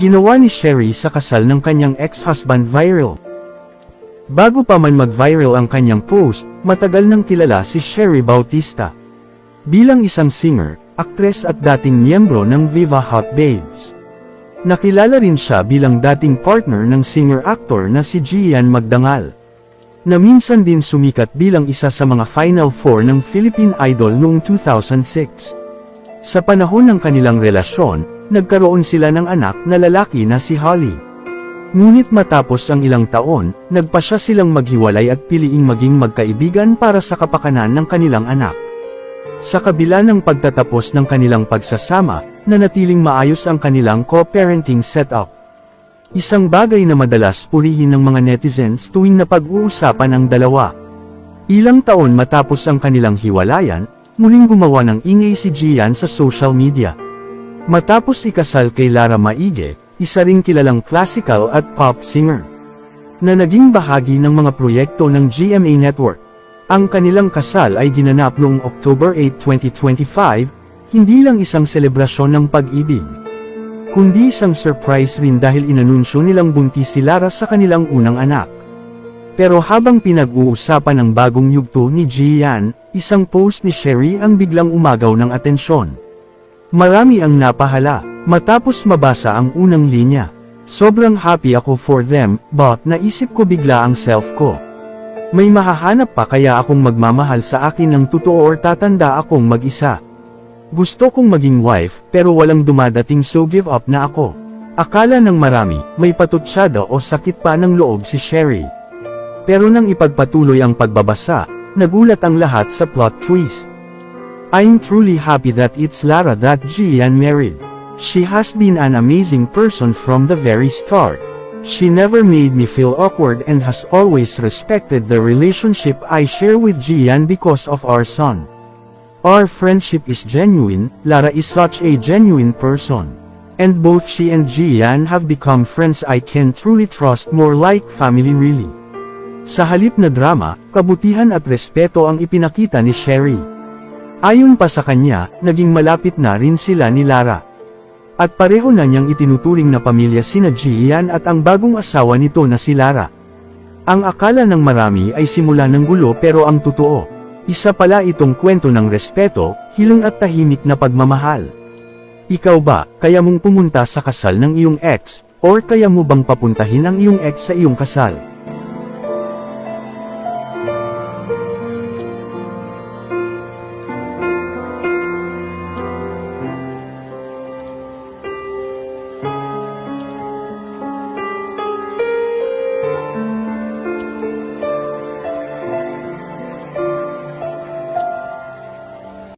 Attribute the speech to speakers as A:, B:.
A: Ginawa ni Sherry sa kasal ng kanyang ex-husband viral. Bago pa man mag-viral ang kanyang post, matagal nang kilala si Sherry Bautista. Bilang isang singer, aktres at dating miyembro ng Viva Hot Babes. Nakilala rin siya bilang dating partner ng singer-actor na si Gian Magdangal. Na minsan din sumikat bilang isa sa mga Final Four ng Philippine Idol noong 2006. Sa panahon ng kanilang relasyon, nagkaroon sila ng anak na lalaki na si Holly. Ngunit matapos ang ilang taon, nagpa siya silang maghiwalay at piliing maging magkaibigan para sa kapakanan ng kanilang anak. Sa kabila ng pagtatapos ng kanilang pagsasama, nanatiling maayos ang kanilang co-parenting setup. Isang bagay na madalas purihin ng mga netizens tuwing napag-uusapan ang dalawa. Ilang taon matapos ang kanilang hiwalayan, muling gumawa ng ingay si Gian sa social media. Matapos ikasal kay Lara Maige, isa ring kilalang classical at pop singer. Na naging bahagi ng mga proyekto ng GMA Network. Ang kanilang kasal ay ginanap noong October 8, 2025, hindi lang isang selebrasyon ng pag-ibig. Kundi isang surprise rin dahil inanunsyo nilang buntis si Lara sa kanilang unang anak. Pero habang pinag-uusapan ang bagong yugto ni Gian, isang post ni Sherry ang biglang umagaw ng atensyon. Marami ang napahala, matapos mabasa ang unang linya. Sobrang happy ako for them, but naisip ko bigla ang self ko. May mahahanap pa kaya akong magmamahal sa akin ng totoo or tatanda akong mag-isa. Gusto kong maging wife, pero walang dumadating so give up na ako. Akala ng marami, may patutsada o sakit pa ng loob si Sherry. Pero nang ipagpatuloy ang pagbabasa, nagulat ang lahat sa plot twist. I'm truly happy that it's Lara that Gian married. She has been an amazing person from the very start. She never made me feel awkward and has always respected the relationship I share with Gian because of our son. Our friendship is genuine, Lara is such a genuine person. And both she and Gian have become friends I can truly trust more like family really. Sa halip na drama, kabutihan at respeto ang ipinakita ni Sherry. Ayon pa sa kanya, naging malapit na rin sila ni Lara. At pareho na niyang itinuturing na pamilya sina Gian at ang bagong asawa nito na si Lara. Ang akala ng marami ay simula ng gulo pero ang totoo. Isa pala itong kwento ng respeto, hilang at tahimik na pagmamahal. Ikaw ba, kaya mong pumunta sa kasal ng iyong ex, or kaya mo bang papuntahin ang iyong ex sa iyong kasal?